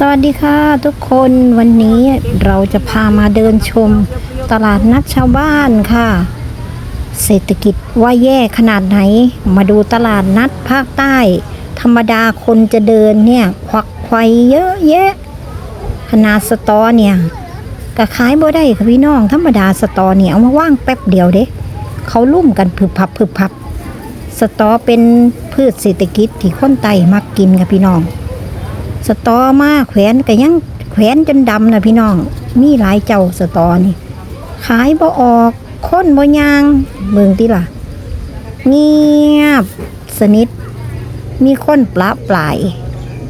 สวัสดีค่ะทุกคนวันนี้เราจะพามาเดินชมตลาดนัดชาวบ้านค่ะ เศรษฐกิจว่าแย่ขนาดไหน มาดูตลาดนัดภาคใต้ ธรรมดาคนจะเดินเนี่ยควักไขวเยอะแยะขนาดสตอเนี่ยก็ขายบ่ได้ค่ะพี่น้องธรรมดาสตอเนี่ยเอามาว่างแป๊บเดียวเด้เขาลุ่มกันผึบพับผึบพับ สตอเป็นพืชเศรษฐกิจที่คนไต้มักกินค่ะพี่น้อง สตอมาแขวนก็ยังแขวนจนดำนะพี่น้อง มีหลายเจ้าสตอนี่ ขายบ่ออกค้นบ่ยางเมืองติล่ะ เงียบ สนิท มีคนปละปลาย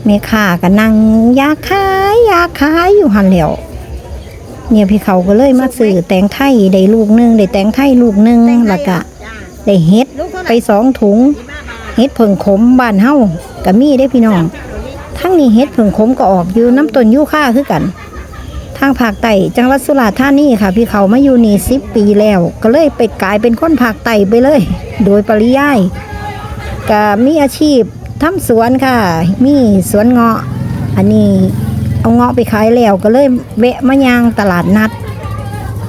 แม่ค้าก็นั่งยาขายยาขายอยู่หันแหล้วเนี่ยพี่เขาก็เลยมาซื้อแตงไทยได้ลูกหนึงได้แตงไทยลูกหนึงแล้วก็ได้เฮ็ดไปสองถุงเฮ็ดเพิ่งขมบ้านเฮ้าก็มีได้พี่น้อง ทั้งนี้เฮ็ดผึ่งขมก็ออกอยู่น้ำต้นยูค่าคือกัน ทางภาคใต้จังหวัดสุราษฎร์ธานีค่ะ พี่เขามาอยู่นี่สิบปีแล้ว ก็เลยไปกลายเป็นคนภาคใต้ไปเลย โดยปริยายก็มีอาชีพทำสวนค่ะ มีสวนเงาะ อันนี้เอาเงาะไปขายแล้วก็เลยแวะมายางตลาดนัด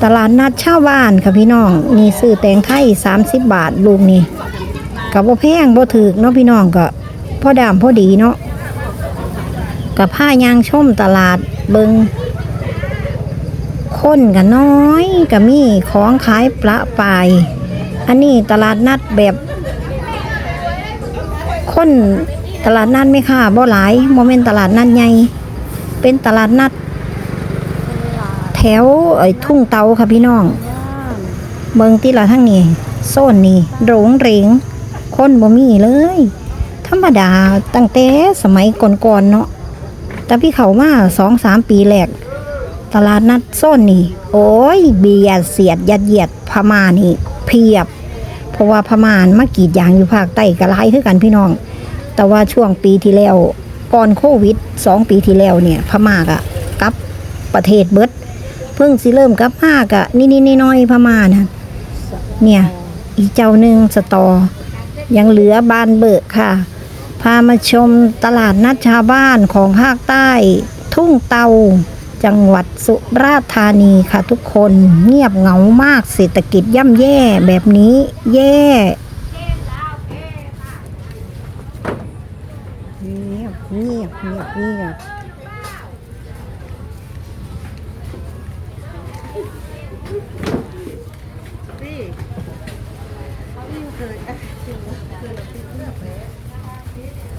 ตลาดนัดชาวบ้านค่ะพี่น้องนี่ซื้อแตงไทย30 บาทลูกนี่กับบ่แพงบ่ถือเนาะพี่น้องก็พ่อดามพอดีเนาะ กับผ้ายางชมตลาดเบิงคนกันน้อยก็มีของขายประปาย อันนี้ตลาดนัดแบบ คนตลาดนัดไม่ค่ะบ่หลายโมเมนตลาดนัดใหญ่เป็นตลาดนัด แถวไอ้ทุ่งเตาค่ะพี่น้องเบิงที่ละทั้งนี้โซนนี้โรงเหรงคนบ่มีเลย ธรรมดาตั้งแต่สมัยก่อนๆเนาะ แต่พี่เขามาสองสามปีแรกตลาดนัดโซนนี่ โอ้ย เบียดเสียดยัดเยียดพม่านี่ เพียบ เพราะว่าพม่านมากรีดยางอยู่ภาคใต้ก็หลายคือกันพี่น้อง แต่ว่าช่วงปีที่แล้วก่อนโควิดสองปีที่แล้วเนี่ยพม่ากะกลับประเทศเบิดเพิ่งสิเริ่มกับมากะนี่นี่น้อยพม่านะเนี่ย อีเจ้าหนึ่งสตอ ยังเหลือบานเบิกค่ะ พามาชมตลาดนัดชาวบ้านของภาคใต้ ทุ่งเตา จังหวัดสุราษฎร์ธานีค่ะทุกคนเงียบเหงามากเศรษฐกิจย่ำแย่แบบนี้แย่เงียบเงียบเงียบเงียบพี่เขาอยู่เกิดอะไรเกิดอะไร Thank you.